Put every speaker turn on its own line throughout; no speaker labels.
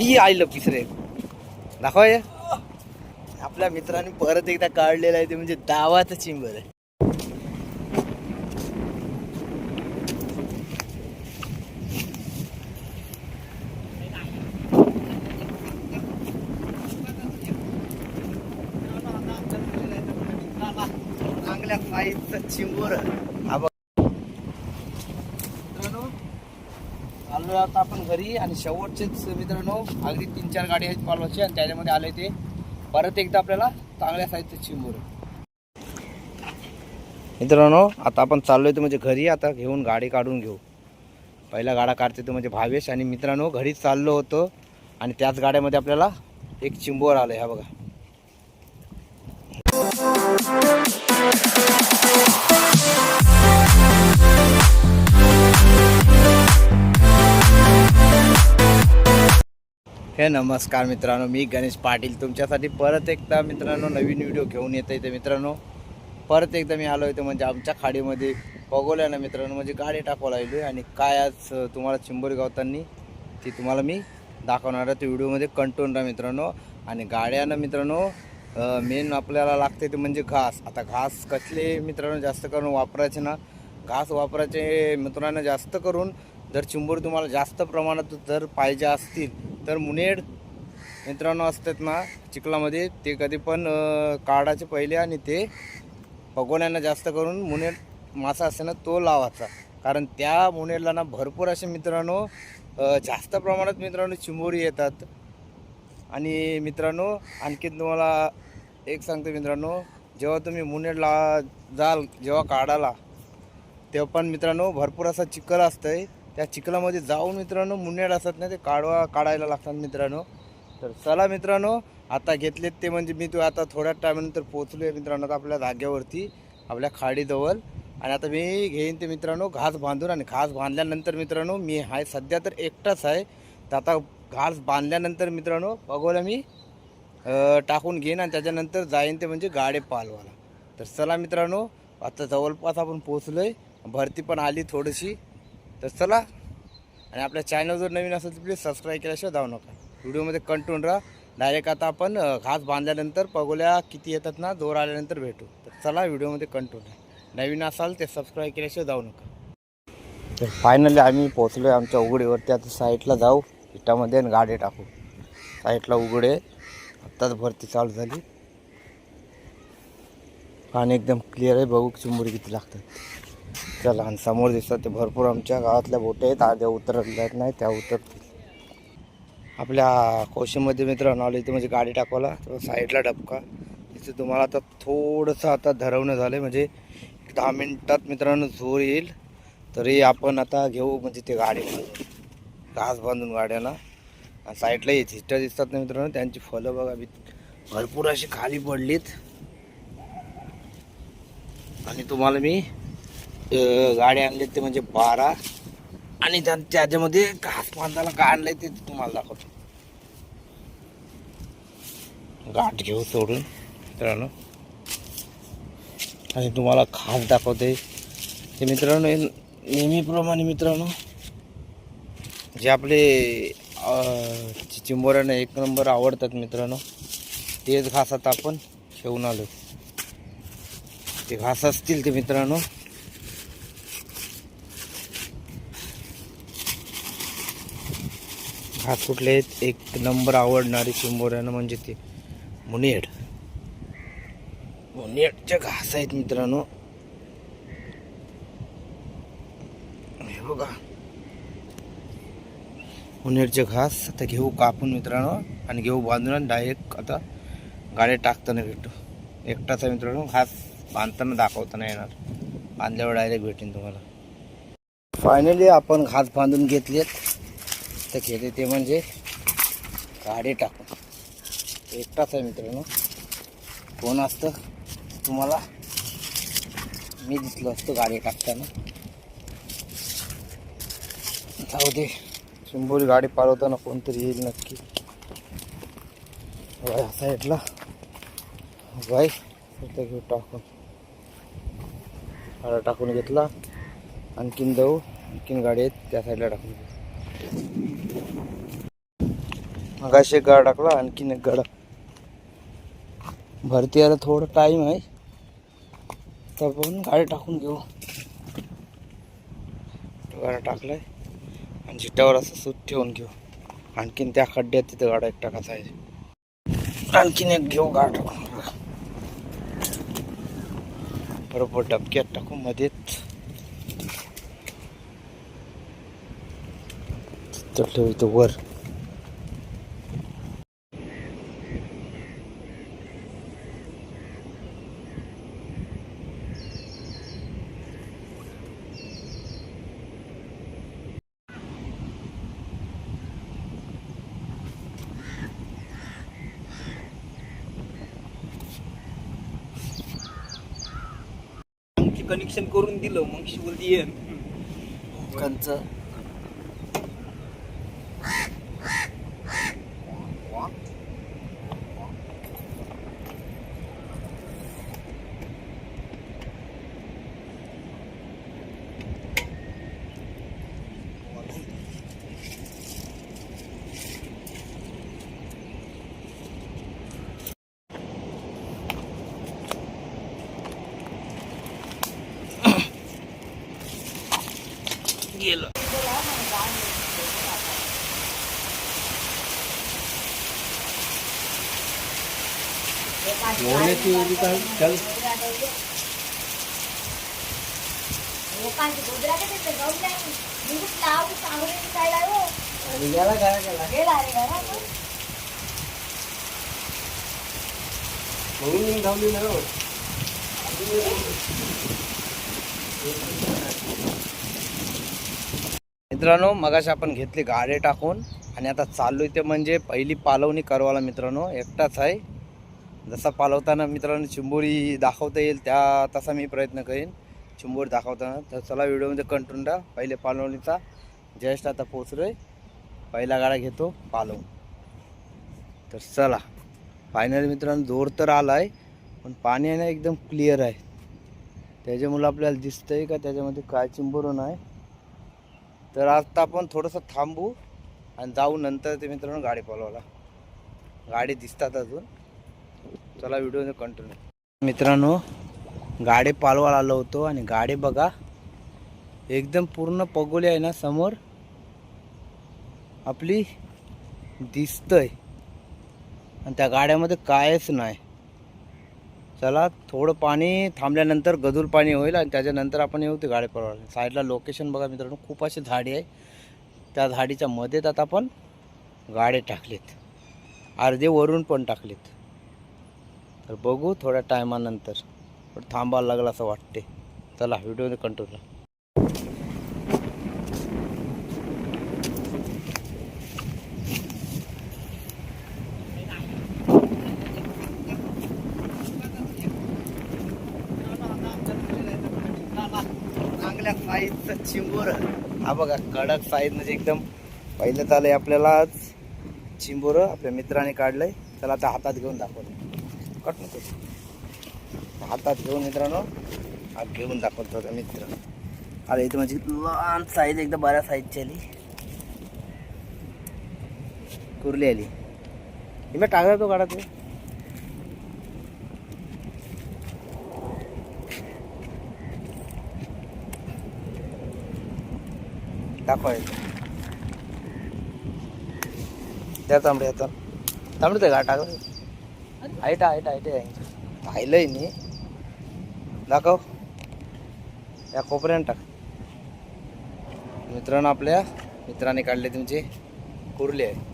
ही आईल पिसरे दाखवा हे. आपल्या मित्राने परत एकदा काढलेलं आहे ते म्हणजे दावाचं चिंबर आहे. चांगल्या साईजचं चिंबोर हा बघ मित्रांनो आलो आता आपण घरी आणि शेवटचेच मित्रांनो अगदी तीन चार गाडी आहेत पालवाची आणि त्याच्यामध्ये आले ते. परत एकदा आपल्याला चांगल्या साईजचं चिंबोर. मित्रांनो आता आपण चाललो तर म्हणजे घरी. आता घेऊन गाडी काढून घेऊ. पहिला गाडा काढते तो म्हणजे भावेश. आणि मित्रांनो घरी चाललो होतो आणि त्याच गाड्यामध्ये आपल्याला एक चिंबोर आलं हा बघा. हे नमस्कार मित्रांनो मी गणेश पाटील. तुमच्यासाठी परत एकदा मित्रांनो नवीन व्हिडिओ घेऊन येत आहे मित्रांनो. परत एकदा मी आलो होतो म्हणजे आमच्या खाडीमध्ये. बघवल्या ना मित्रांनो म्हणजे गाडी टाकावं लागली आणि काय आज तुम्हाला चिंबोरी गावतानी ती तुम्हाला मी दाखवणार आहे. ते व्हिडिओमध्ये कंटून राहा मित्रांनो. आणि गाड्यानं मित्रांनो मेन आपल्याला लागते ते म्हणजे घास. आता घास कसले मित्रांनो जास्त करून वापरायचे ना. घास वापरायचे मित्रांनो जास्त करून जर चिंबोरी तुम्हाला जास्त प्रमाणात जर पाहिजे असतील तर मुनेड मित्रांनो असतात ना चिखलामध्ये. ते कधी पण काढायचे पहिले आणि ते भगोन्यांना जास्त करून मुनेड मासा असते ना तो लावायचा. कारण त्या मुनेडला ना भरपूर असे मित्रांनो जास्त प्रमाणात मित्रांनो चिंबोरी येतात. आणि मित्रांनो आणखी तुम्हाला एक सांगतो मित्रांनो जेव्हा तुम्ही मुनेडला जाल जेव्हा काढाला तेव्हा पण मित्रांनो भरपूर असा चिखल असतंय. त्या चिखलामध्ये जाऊन मित्रांनो मुन्याड असतात ना ते काढवा काढायला लागतात मित्रांनो. तर चला मित्रांनो आता घेतलेत ते म्हणजे मी तो आता थोड्या टायमानंतर पोचलो आहे मित्रांनो आता आपल्या जागेवरती आपल्या खाडीजवळ. आणि आता मी घेईन ते मित्रांनो घास बांधून आणि घास बांधल्यानंतर मित्रांनो मी आहे सध्या तर एकटाच आहे. तर आता घास बांधल्यानंतर मित्रांनो बघवला मी टाकून घेईन आणि त्याच्यानंतर जाईन ते म्हणजे गाडे पालवाला तर चला मित्रांनो आता जवळपास आपण पोचलो आहे भरती पण आली थोडीशी. तर चला आणि आपल्या चॅनल जर नवीन असेल तर प्लीज सबस्क्राईब केल्याशिवाय जाऊ नका. व्हिडिओमध्ये कंटून राहा. डायरेक्ट आता आपण घास बांधल्यानंतर पगोल्या किती येतात ना जोर आल्यानंतर भेटू. तर चला व्हिडिओमध्ये कंटून राहा. नवीन असाल ते सबस्क्राईब केल्याशिवाय जाऊ नका. तर फायनली आम्ही पोचलो आमच्या उघडीवरती. आता साईडला जाऊ. इटामध्ये आणि गाडी टाकू. साईडला उघडे. आत्ताच भरती चालू झाली. पाणी एकदम क्लिअर आहे. बघू चिंबोरी किती लागतात. चला आणि समोर दिसतात ते भरपूर आमच्या गावातल्या बोटे आहेत. आध्या उतरत नाही त्या उतरतील. आपल्या कोशीमध्ये मित्र आलो इथे म्हणजे गाडी टाकवायला. तर साईडला डबका. तिथे तुम्हाला आता थोडंसं आता धरवणं झालं आहे म्हणजे दहा मिनटात मित्रांनो जोर येईल. तरी आपण आता घेऊ म्हणजे ते गाडी. घास बांधून गाड्यांना आणि साईडला हे झिस्टर दिसतात ना मित्रांनो त्यांची फलं बघा बी भरपूर अशी खाली पडलीत. आणि तुम्हाला मी गाडी आणली ते म्हणजे बारा. आणि त्या त्याच्यामध्ये घास बांधायला काय आणलंय ते तुम्हाला दाखवतो. गाठ घेऊ सोडून मित्रांनो. आणि तुम्हाला खास दाखवते. ते मित्रांनो नेहमीप्रमाणे मित्रांनो जे आपले अं, चिंबोऱ्यांना एक नंबर आवडतात मित्रांनो तेच घास आता आपण ठेवून आलो. ते घास असतील ते मित्रांनो घास कुठले आहेत? एक नंबर आवडणारी चिंबोऱ्यानं म्हणजे ते मुनेड मुनियडचे घास आहेत मित्रांनो. हे बघा. मुनेरचे घास आता घेऊ कापून मित्रांनो आणि घेऊ बांधून आणि डायरेक्ट आता गाड्या टाकताना भेटू. एकटाचा मित्रांनो घास बांधताना दाखवताना येणार. बांधल्यावर डायरेक्ट भेटेन तुम्हाला. फायनली आपण घास बांधून घेतलेत. तर घेते ते म्हणजे गाडी टाकून. एकटाच आहे मित्रांनो. कोण असतं तुम्हाला? मी दिसलो असतो गाडी टाकताना. जाऊ दे. शंभूरी गाडी पालवताना कोणतरी येईल नक्की. बाय साईडला. बाय इथं घेऊ टाकून. गाडा टाकून घेतला. आणखीन जाऊ. आणखीन गाडी आहेत त्या साईडला टाकून घेऊ. मगाशी एक गाड टाकला आणखीन एक गाडा भरती यायला थोडं टाईम आहे. तर पण गाडी टाकून घेऊ. गाडा टाकलाय. आणि जिट्यावर असं सूत ठेवून घेऊ. आणखीन त्या खड्ड्यात तिथं गाडा एक टाकायचा आहे. आणखीन एक घेऊ गाड टाकून. बरोबर डबक्यात टाकू मध्येच. तिथं ठेवतो वर.
कनेक्शन करून दिलं मग शिवल बोलती
कंच.
लाव
गेला गेला. गेला
गेला
म्हणून धावली ना हो. मित्रांनो मगाशी आपण घेतली गाडे टाकून आणि आता चाललोय ते म्हणजे पहिली पालवणी करवाला मित्रांनो. एकटाच आहे. जसा पालवताना मित्रांनो चिंबोरी दाखवता येईल त्या तसा मी प्रयत्न करेन. चिंबोरी दाखवताना. तर चला व्हिडिओमध्ये कंटून टाक पहिले पालवणीचा. जस्ट आता पोचलोय पहिला गाडा घेतो पालवून. तर चला. फायनली मित्रांनो जोर तर आला आहे पण पाणी आहे ना एकदम क्लिअर आहे. त्याच्यामुळं आपल्याला दिसतंय का? त्याच्यामध्ये काय चिंबोरं नाही. तर आता आपण थोडंसं थांबू आणि जाऊ नंतर ते मित्रांनो गाडी पळवायला. गाडी दिसतात अजून. चला व्हिडिओ कंटिन्यू मित्रांनो गाडी पालवायला आलो होतो आणि गाडी बघा एकदम पूर्ण पगोली आहे ना समोर. आपली दिसतंय. आणि त्या गाड्यामध्ये कायच नाही. चला थोडं पाणी थांबल्यानंतर गजूल पाणी होईल आणि त्याच्यानंतर आपण येऊ ते गाडी पळवायला साईडला लोकेशन बघा मित्रांनो खूप अशी झाडी आहे. त्या झाडीच्या मध्येत आता आपण गाडे टाकलेत. अर्धे वरून पण टाकलेत. तर बघू थोड्या टायमानंतर पण थांबायला लागलं असं वाटते चला व्हिडिओ कंट्रोलला चांगल्या साईजचं चिंबोर हा बघा कडक साईज म्हणजे एकदम पहिलं चालय आपल्याला आपल्यालाच चिंबोर आपल्या मित्राने काढलंय. त्याला आता हातात घेऊन दाखवलं कट नको. हातात घेऊन मित्रांनो हा घेऊन दाखवतो होता मित्र. अरे इथं म्हणजे लहान साईज एकदम बऱ्या साईजची आली. कुर्ली आली. मी टाकला तो काढा तू दाखवायचं. त्या तांबड्या आता. तांबडे ते गाठा आयटा आयटा आयटे पाहिलंय मी. दाखव. या कोपऱ्यानं टाक. मित्रांनो आपल्या मित्राने काढले तुमचे कुर्ले आहे.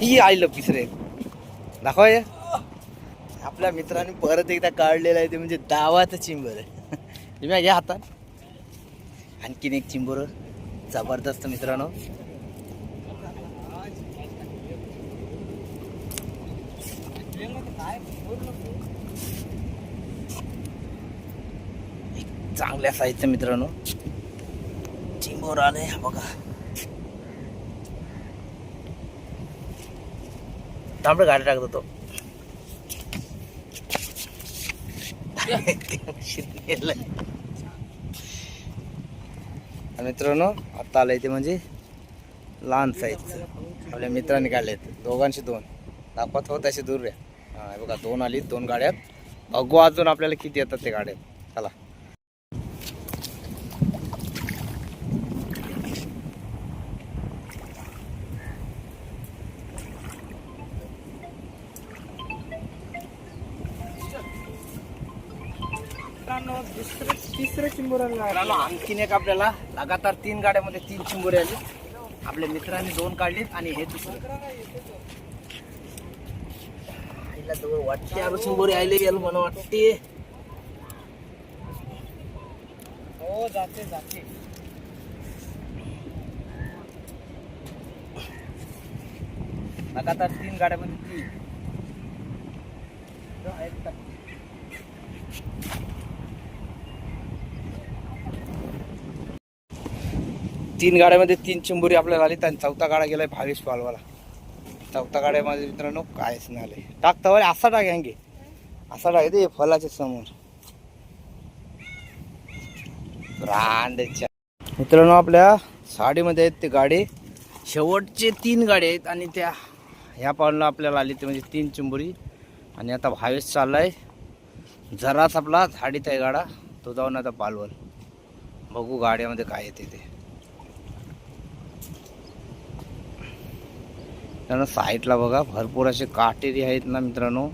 ही आईलं पिसरे. दाखवा या आपल्या मित्राने परत एकदा काढलेलं आहे ते म्हणजे दावाचं चिंबर आहे. तुम्ही घ्या हातात. आणखीन एक चिंबर जबरदस्त मित्रांनो. एक चांगल्या साईजचं मित्रांनो. चिंबोर आलंय हा बघा. तांबडं गाडी टाकत होतो. मित्रांनो आता आलंय ते म्हणजे लहान साईज आपल्या मित्रांनी काढलेत. दोघांशी दोन. दाखवत होत असे दूर रे. हा हे बघा दोन आली दोन गाड्यात बघू अजून आपल्याला किती येतात ते गाड्या. चला. आणखीन एक आपल्याला लगातार तीन गाड्यामध्ये तीन चिंबोरे आली. आपल्या मित्रांनी दोन काढलीत आणि हे दुसरं. वाटते अरे चिंबोरे आले गेलो मला वाटते.
हो जाते जाते.
लगातार तीन गाड्यामध्ये तीन. तीन गाड्यामध्ये तीन चिंबोरी आपल्याला आली. आणि चौथा गाडा गेलाय भावेश पालवाला. चौथा गाड्यामध्ये मित्रांनो कायच नाही आले टाकता वरे असा टाक हँगे असा टाक ते फलाच्या समोर. ब्रांडच्या मित्रांनो आपल्या साडीमध्ये आहेत ते गाडी. शेवटचे तीन गाडी आहेत आणि त्या ह्या पावला आपल्याला आली ते म्हणजे तीन चिंबोरी. आणि आता भावेश चाललाय. जराच आपला झाडीत आहे गाडा. तो जाऊन आता पालवल. बघू गाड्यामध्ये काय येते ते. त्यानं साईडला बघा. भरपूर असे काटेरी आहेत ना मित्रांनो.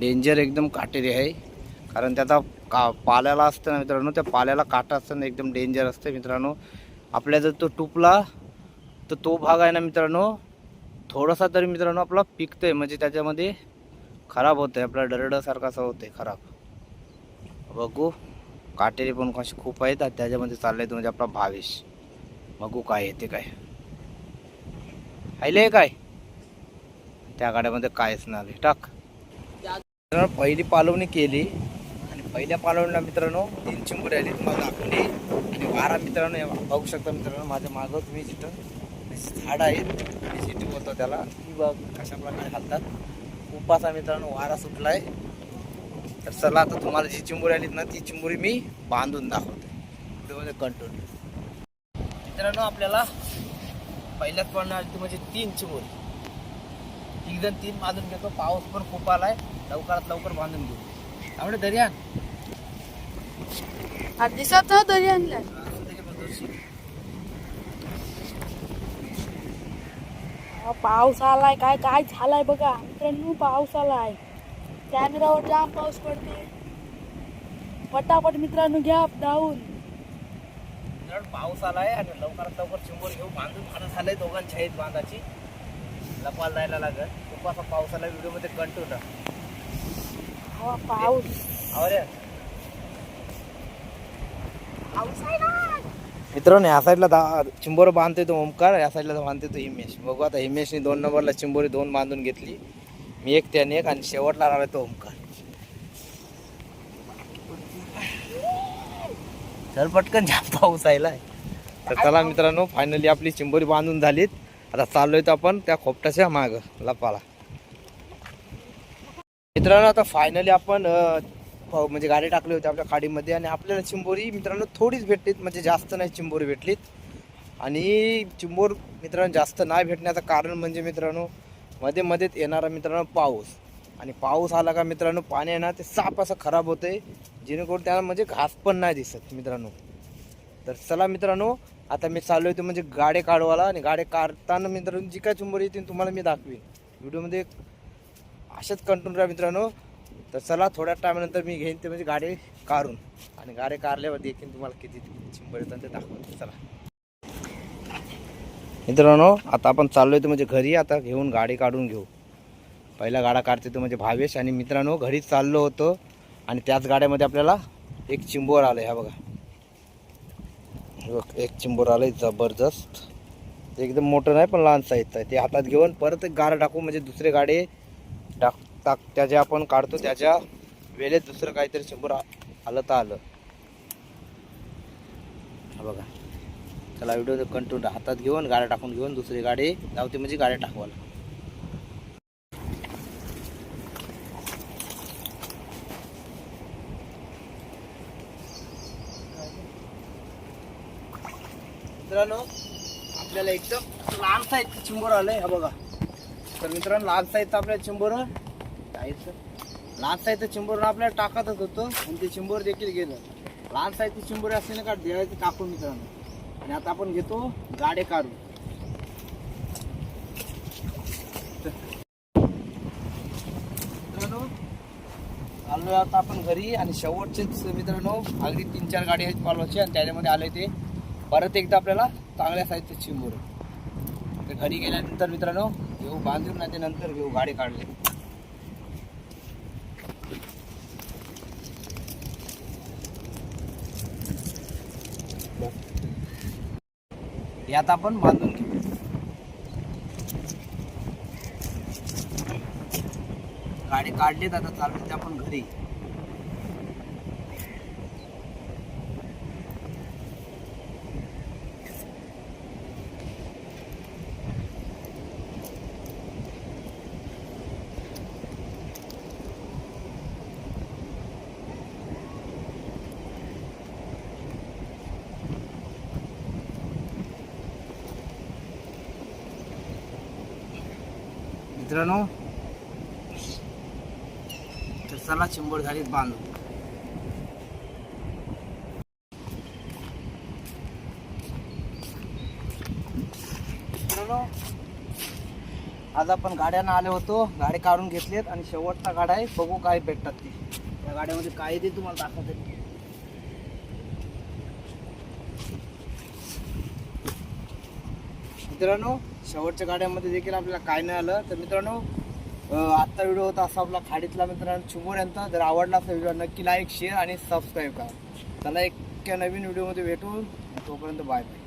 डेंजर एकदम काटेरी आहे. कारण त्याचा का पाल्याला असतं ना मित्रांनो त्या पाल्याला काटा असतं ना एकदम डेंजर असतं मित्रांनो. आपल्या जर तो टुपला तर तो भाग आहे ना मित्रांनो थोडासा तरी मित्रांनो आपला पिकतोय. म्हणजे त्याच्यामध्ये खराब होतंय. आपला डरडासारखा असं होतंय खराब. बघू. काटेरी पण कसे खूप आहेत. त्याच्यामध्ये चाललंय तो म्हणजे आपला भावेश. बघू काय येते काय. आले काय? त्या गाड्यामध्ये कायच नाही टाक. मित्रांनो, पहिली पालवणी केली. आणि पहिल्या पालवणीला मित्रांनो तीन चिंबुरी आली. तुम्हाला दाखवली आणि वारा मित्रांनो बघू शकता मित्रांनो माझ्या मागं तुम्ही जिथं म्हणजे झाड आहेत. मी सिटी बोलतो त्याला. ती बघ कशा प्रकारे घालतात उपासा मित्रांनो वारा सुटलाय. तर चला आता तुम्हाला जी चिंबुरी आलीत ना ती चिंबुरी मी बांधून दाखवते. व्हिडिओमध्ये कंट्रोल मित्रांनो आपल्याला पहिल्याच पण आली म्हणजे तीन चिंबुरी. एक जण तीन बांधून घेतो. पाऊस पण खूप आलाय. लवकरात लवकर बांधून घेऊ. त्यामुळे दर्या
दिसत तरी आणलं पाऊस आलाय. काय काय झालाय बघा. मित्रांनो पाऊस आलाय. कॅमेरावर जाम पाऊस पडते पटापट मित्रांनो घ्या धावून
पाऊस आलाय आणि लवकरात लवकर चिंबोरी घेऊ बांधून. झालंय दोघांच्या आहेत बांधाची. लपाल जायला लागत खूप असा पाऊस आला व्हिडिओमध्ये कंटिन्यू
हा, पाऊस.
अरे
आहे
मित्रांनो या साईडला दा चिंबोर बांधतोय तो ओमकार या साईडला बांधतोय तो हिमेश. बघू आता हिमेशने दोन नंबरला चिंबोरी दोन बांधून घेतली. मी एक त्याने एक आणि शेवटला राहिला तो ओमकार. चल पटकन जाम पाऊस आलाय तर चला मित्रांनो फायनली आपली चिंबोरी बांधून झालीत. आता चाललोय तर आपण त्या खोपटाच्या माग लपाला. मित्रांनो आता फायनली आपण हो, म्हणजे गाडी टाकली होती आपल्या खाडीमध्ये आणि आपल्याला चिंबोरी मित्रांनो थोडीच भेटलीत म्हणजे जास्त नाही चिंबोरी भेटलीत. आणि चिंबोर मित्रांनो जास्त नाही भेटण्याचं कारण म्हणजे मित्रांनो मध्ये मध्येच येणारा मित्रांनो पाऊस. आणि पाऊस आला का मित्रांनो पाणी आहे ना ते साप असं खराब होतंय जेणेकरून त्याला म्हणजे घास पण नाही दिसत मित्रांनो. तर चला मित्रांनो आता मी चालू होतो म्हणजे गाडे काढवाला आणि गाडे काढताना मित्रांनो जी काय चुंबरी येतील तुम्हाला मी दाखवीन. व्हिडिओमध्ये अशाच कंटिन्यू राहा मित्रांनो. तर चला थोड्या टायमानंतर मी घेईन ते म्हणजे गाडी काढून. आणि गाडी काढल्यावर देखील तुम्हाला किती चिंबर येतात ते दाखवून चला. मित्रांनो आता आपण चाललो येतो म्हणजे घरी. आता घेऊन गाडी काढून घेऊ. पहिला गाडा काढते तो म्हणजे भावेश. आणि मित्रांनो घरी चाललो होतो. आणि त्याच गाड्यामध्ये आपल्याला एक चिंबोर आलं ह्या बघा. एक चिंबोर आलंय जबरदस्त. ते एकदम मोठं नाही पण लहान साईजचं आहे. ते हातात घेऊन परत एक टाकू म्हणजे दुसरे गाडे टाक टाक त्याच्या आपण काढतो त्याच्या वेळेत दुसरं काहीतरी चिंबूर आलं तर आलं. बघा. चला व्हिडिओ कंटिन्यू हातात घेऊन गाड्या टाकून घेऊन दुसरी गाडी लावते म्हणजे गाड्या टाकवायला. मित्रांनो आपल्याला एकदम लहान साईजचं चिंबोर आलंय हा बघा. तर मित्रांनो लहान साईजचं आपल्या चिंबोर लहान साईजचं चिंबोर आपल्याला टाकतच होतं आणि ते चिंबोर देखील गेलं. लहान साईजचे चिंबोरे असले ना का देवायचं टाकून मित्रांनो. आणि आता आपण घेतो गाडे काढू मित्रांनो आता आपण घरी आणि शेवटचेच मित्रांनो अगदी तीन चार गाडी आहेत पालवाची आणि त्याच्यामध्ये आले ते. परत एकदा आपल्याला चांगल्या साईजचे चिंबोर. घरी गेल्यानंतर मित्रांनो घेऊ बांधून नाही त्यानंतर नंतर घेऊ गाडी काढले. यात आपण बांधून घेऊ. गाडी काढलीत आता चालू आपण घरी. मित्रांनो तर चला चिंबोड झालीत बांधू मित्रांनो, आज आपण गाड्यानं आलो होतो गाडी काढून घेतलीत आणि शेवटचा गाडा आहे बघू काय भेटतात ते. त्या गाड्यामध्ये काय ते तुम्हाला दाखवते मित्रांनो शेवटच्या गाड्यामध्ये देखील आपल्याला काय नाही आलं. तर मित्रांनो आत्ता व्हिडिओ होता असा आपला खाडीतला मित्रांनो. चिमोर यांचा जर आवडला असा व्हिडिओ नक्की लाईक शेअर आणि सबस्क्राईब करा. चला एक नवीन व्हिडिओमध्ये भेटू. तोपर्यंत बाय बाय